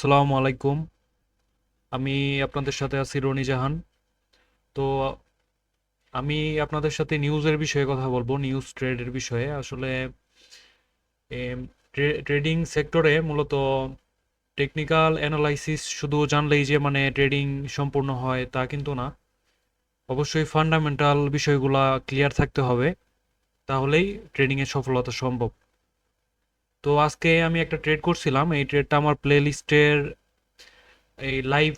আসসালামু আলাইকুম। আমি আপনাদের সাথে আছি রনি জাহান। তো, আমি আপনাদের সাথে নিউজের বিষয়ে কথা বলব, নিউজ ট্রেডের বিষয়ে। আসলে ট্রেডিং সেক্টরে মূলত টেকনিক্যাল অ্যানালাইসিস শুধু জানলেই যে মানে ট্রেডিং সম্পূর্ণ হয় তা কিন্তু না। অবশ্যই ফান্ডামেন্টাল বিষয়গুলা ক্লিয়ার থাকতে হবে, তাহলেই ট্রেডিংয়ে সফলতা সম্ভব। তো আজকে আমি একটা ট্রেড করছিলাম। এই ট্রেডটা আমার প্লে লিস্টের এই লাইভ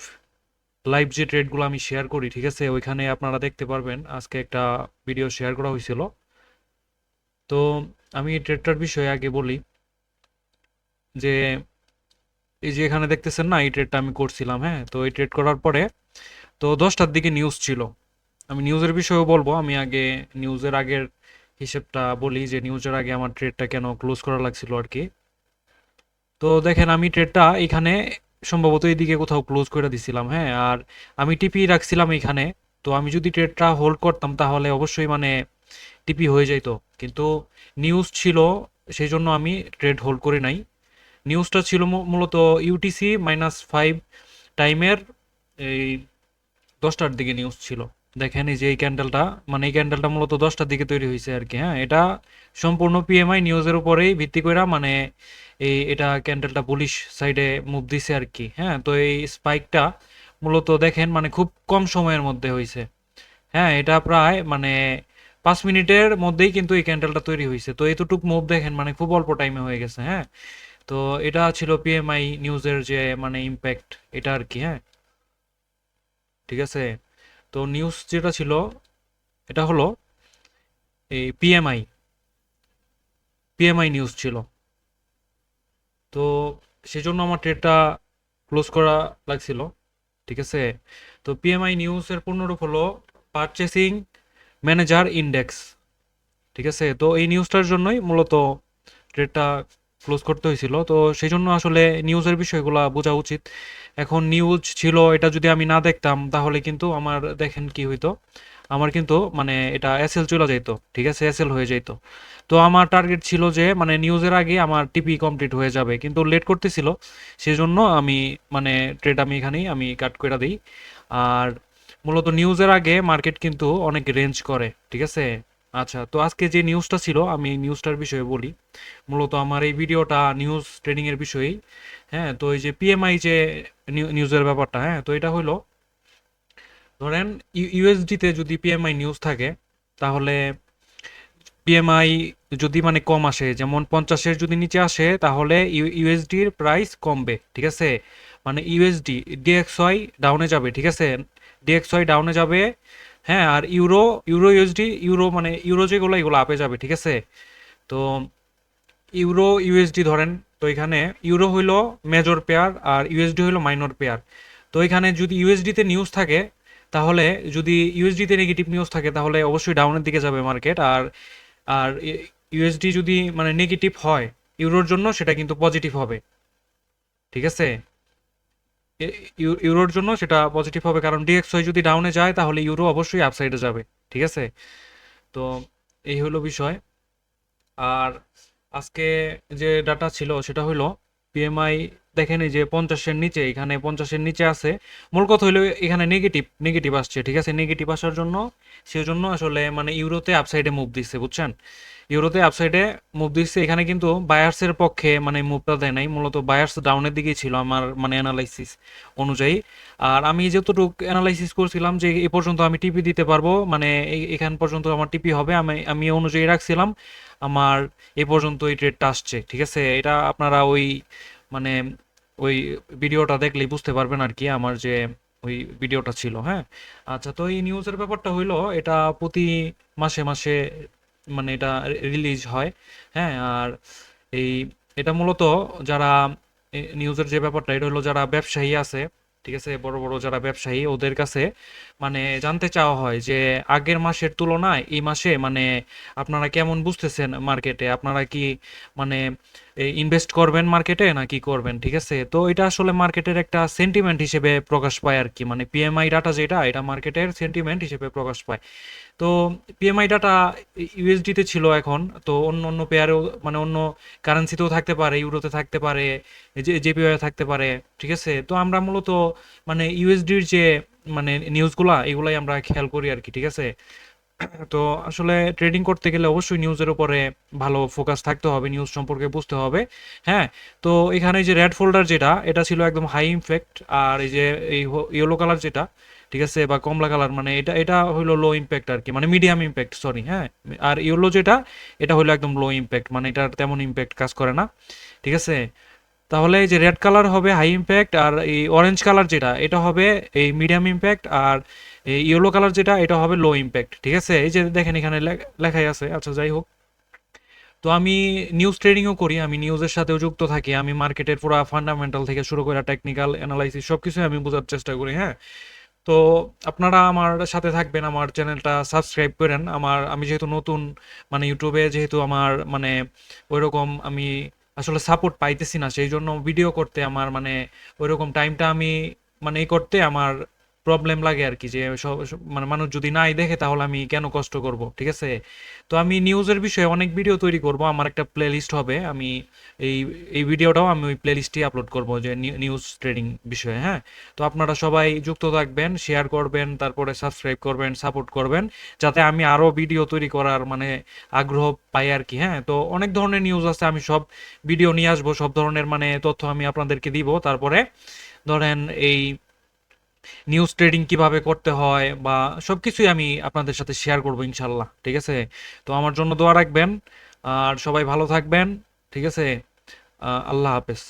লাইভ যে ট্রেডগুলো আমি শেয়ার করি, ঠিক আছে? ওইখানে আপনারা দেখতে পারবেন, আজকে একটা ভিডিও শেয়ার করা হয়েছিল। তো আমি এই ট্রেডটার বিষয়ে আগে বলি যে, এই যে এখানে দেখতেছেন না, এই ট্রেডটা আমি করছিলাম হ্যাঁ? তো এই ট্রেড করার পরে তো দশটার দিকে নিউজ ছিল। আমি নিউজের বিষয়েও বলব, আমি আগে নিউজের আগের হিসেবটা বলি যে নিউজের আগে আমার ট্রেডটা কেন ক্লোজ করা লাগছিল আর কি। তো দেখেন, আমি ট্রেডটা এখানে সম্ভবত এইদিকে কোথাও ক্লোজ করে দিছিলাম হ্যাঁ? আর আমি টিপি রাখছিলাম এখানে, তো আমি যদি ট্রেডটা হোল্ড করতাম তাহলে অবশ্যই মানে টিপি হয়ে যেত কিন্তু নিউজ ছিল সেই জন্য আমি ট্রেড হোল্ড করে নাই। নিউজটা ছিল মূলত ইউটিসি মাইনাস ফাইভ টাইমের এই দশটার দিকে নিউজ ছিল। দেখেন এই যে এই ক্যান্ডেলটা মানে এই ক্যান্ডেলটা মূলত দশটার দিকে তৈরি হয়েছে আর কি হ্যাঁ? এটা সম্পূর্ণ পিএমআই নিউজের উপরেই ভিত্তি করে মানে এই এটা ক্যান্ডেলটা পুলিশ সাইডে মুভ দিছে আর কি হ্যাঁ? তো এই স্পাইকটা মূলত দেখেন মানে খুব কম সময়ের মধ্যে হয়েছে হ্যাঁ? এটা প্রায় মানে পাঁচ মিনিটের মধ্যেই কিন্তু এই ক্যান্ডেলটা তৈরি হয়েছে তো এতটুক মুভ দেখেন মানে খুব অল্প টাইমে হয়ে গেছে হ্যাঁ? তো এটা ছিল পিএমআই নিউজের যে মানে ইম্প্যাক্ট এটা আর কি হ্যাঁ? ঠিক আছে? তো নিউজ যেটা ছিল, এটা হলো এই পিএমআই পিএমআই নিউজ ছিল। তো সেজন্য আমার ট্রেডটা ক্লোজ করা লাগছিল, ঠিক আছে? তো পিএমআই নিউজের পূর্ণরূপ হলো পারচেসিং ম্যানেজার ইন্ডেক্স ঠিক আছে? তো এই নিউজটার জন্যই মূলত ট্রেডটা ক্লোজ করতে হয়েছিল। তো সেই জন্য আসলে নিউজের বিষয়গুলো বোঝা উচিত। এখন নিউজ ছিল, এটা যদি আমি না দেখতাম, তাহলে কিন্তু আমার, দেখেন কি হইতো? আমার কিন্তু মানে এটা এসএল চলে যেত ঠিক আছে? এসএল হয়ে যেত তো আমার টার্গেট ছিল যে মানে নিউজের আগে আমার টিপি কমপ্লিট হয়ে যাবে। কিন্তু লেট করতেছিল, সেজন্য আমি মানে ট্রেড আমি এখানেই, আমি কাট করে দিই। আর মূলত নিউজের আগে মার্কেট কিন্তু অনেক রেঞ্জ করে, ঠিক আছে? আচ্ছা তো আজকে যে নিউজটা ছিল, আমি এই নিউজটার বিষয়ে বলি। মূলত আমার এই ভিডিওটা নিউজ ট্রেডিং এর বিষয়েই। হ্যাঁ তো এই যে পিএমআই যে নিউ- নিউজের ব্যাপারটা হ্যাঁ তো এটা হলো, ধরেন ইউএসডিতে যদি পিএমআই নিউজ থাকে, তাহলে পিএমআই যদি মানে কম আসে, যেমন পঞ্চাশের যদি নিচে আসে, তাহলে ইউএসডির প্রাইস কমবে, ঠিক আছে? মানে ইউএসডি ডিএক্সওয়াই ডাউনে যাবে, ঠিক আছে? ডিএক্সওয়াই ডাউনে যাবে হ্যাঁ আর ইউরো ইউরো ইউএসডি ইউরো মানে ইউরো যেগুলো, এগুলো আপে যাবে, ঠিক আছে? তো ইউরো ইউএসডি ধরেন, তো এখানে ইউরো হইল মেজর পেয়ার আর ইউএসডি হইল মাইনর পেয়ার তো এখানে যদি ইউএসডিতে নিউজ থাকে, তাহলে যদি ইউএসডিতে নেগেটিভ নিউজ থাকে, তাহলে অবশ্যই ডাউনের দিকে যাবে মার্কেট আর আর ইউএসডি যদি মানে নেগেটিভ হয়, ইউরোর জন্য সেটা কিন্তু পজিটিভ হবে। ঠিক আছে? ইউরোর জন্য সেটা পজিটিভ হবে। কারণ ডিএক্সওয়াই যদি ডাউনে যায়, তাহলে ইউরো অবশ্যই আপসাইডে যাবে। ঠিক আছে? তো এই হলো বিষয়। আর আজকে যে ডাটা ছিল, সেটা হলো পিএমআই দেখেন এই যে পঞ্চাশের নিচে, এখানে পঞ্চাশের নিচে আছে। মূল কথা হলো এখানে নেগেটিভ নেগেটিভ আসছে, ঠিক আছে? নেগেটিভ আসার জন্য, সেজন্য আসলে মানে ইউরোতে আপসাইডে মুভ দিচ্ছে, বুঝছেন? ইউরোতে আপসাইডে মুভ দিচ্ছে। এখানে কিন্তু বায়ার্সের পক্ষে মানে মুভটা দেয় নাই। মূলত বায়ার্স ডাউনের দিকেই ছিল আমার মানে অ্যানালাইসিস অনুযায়ী। আর আমি যতটুকু অ্যানালাইসিস করছিলাম যে এ পর্যন্ত আমি টিপি দিতে পারব মানে এখান পর্যন্ত আমার টিপি হবে, আমি আমি অনুযায়ী রাখছিলাম। আমার এ পর্যন্ত এই ট্রেডটা আসছে, ঠিক আছে? এটা আপনারা ওই মানে ওই ভিডিওটা দেখলেই বুঝতে পারবেন আর কি, আমার যে ওই ভিডিওটা ছিল হ্যাঁ? আচ্ছা তো এই নিউজের ব্যাপারটা হইল, এটা প্রতি মাসে মাসে মানে এটা রিলিজ হয়। হ্যাঁ আর এই, এটা মূলত যারা নিউজের যে ব্যাপারটা, এটা হলো যারা ব্যবসায়ী আছে, ঠিক আছে, বড় বড় যারা ব্যবসায়ী, ওদের কাছে মানে জানতে চাওয়া হয় যে আগের মাসের তুলনায় এই মাসে মানে আপনারা কেমন বুঝতেছেন মার্কেটে আপনারা কি মানে ইনভেস্ট করবেন মার্কেটে না কি করবেন, ঠিক আছে? তো এটা আসলে মার্কেটের একটা সেন্টিমেন্ট হিসেবে প্রকাশ পায় আর কি। মানে পিএমআই ডাটা যেটা, এটা মার্কেটের সেন্টিমেন্ট হিসেবে প্রকাশ পায়। তো পিএমআই ডাটা ইউএসডিতে ছিল এখন, তো অন্য অন্য পেয়ারেও মানে অন্য কারেন্সিতেও থাকতে পারে ইউরোতে থাকতে পারে জেপিওয়ে থাকতে পারে, ঠিক আছে? তো আমরা মূলত মানে ইউএসডির যে মানে নিউজগুলা এগুলাই আমরা খেয়াল করি আর কি, ঠিক আছে? তো আসলে ট্রেডিং করতে গেলে অবশ্যই নিউজের উপরে ভালো ফোকাস থাকতে হবে নিউজ সম্পর্কে বুঝতে হবে। হ্যাঁ তো এখানে যে রেড ফোল্ডার যেটা, এটা ছিল একদম হাই ইমফেক্ট আর এই যে এই ইয়েলো কালার যেটা, ঠিক আছে, বা কমলা কালার মানে এটা এটা হলো লো ইমপ্যাক্ট আর কি মানে মিডিয়াম ইম্প্যাক্ট সরি হ্যাঁ। আর ইয়েলো যেটা, এটা হলো একদম লো ইম্প্যাক্ট মানে এটার তেমন ইম্প্যাক্ট কাজ করে না, ঠিক আছে? তাহলে এই যে রেড কালার হবে হাই ইমপ্যাক্ট আর এই অরেঞ্জ কালার যেটা, এটা হবে এই মিডিয়াম ইম্প্যাক্ট আর এই ইয়েলো কালার যেটা, এটা হবে লো ইম্প্যাক্ট ঠিক আছে? এই যে দেখেন এখানে লেখাই আছে আচ্ছা যাই হোক। তো আমি নিউজ ট্রেডিংও করি, আমি নিউজের সাথেও যুক্ত থাকি, আমি মার্কেটের পুরো ফান্ডামেন্টাল থেকে শুরু করে টেকনিক্যাল অ্যানালাইসিস সব কিছুই আমি বোঝার চেষ্টা করি হ্যাঁ? তো আপনারা আমার সাথে থাকবেন, আমার চ্যানেলটা সাবস্ক্রাইব করেন। আমার, আমি যেহেতু নতুন মানে ইউটিউবে যেহেতু আমার মানে ওইরকম আমি আসলে সাপোর্ট পাইতেছি না সেই জন্য ভিডিও করতে আমার মানে ওইরকম টাইমটা আমি মানে করতে আমার প্রবলেম লাগে আর কি যে মানে মানুষ যদি নাই দেখে তাহলে আমি কেন কষ্ট করব, ঠিক আছে? তো আমি নিউজের বিষয়ে অনেক ভিডিও তৈরি করব, আমার একটা প্লেলিস্ট হবে, আমি এই এই ভিডিওটাও আমি ওই প্লেলিস্টেই আপলোড করব যে নিউজ ট্রেডিং বিষয়ে হ্যাঁ? তো আপনারা সবাই যুক্ত থাকবেন শেয়ার করবেন, তারপরে সাবস্ক্রাইব করবেন সাপোর্ট করবেন, যাতে আমি আরও ভিডিও তৈরি করার মানে আগ্রহ পাই আর কি হ্যাঁ? তো অনেক ধরনের নিউজ আছে, আমি সব ভিডিও নিয়ে আসব, সব ধরনের মানে তথ্য আমি আপনাদেরকে দিব, তারপরে ধরেন এই নিউজ ট্রেডিং কীভাবে করতে হয় বা সব কিছুই আমি আপনাদের সাথে শেয়ার করব ইনশাল্লাহ, ঠিক আছে? তো আমার জন্য দোয়া রাখবেন, আর সবাই ভালো থাকবেন, ঠিক আছে? আল্লাহ হাফেজ।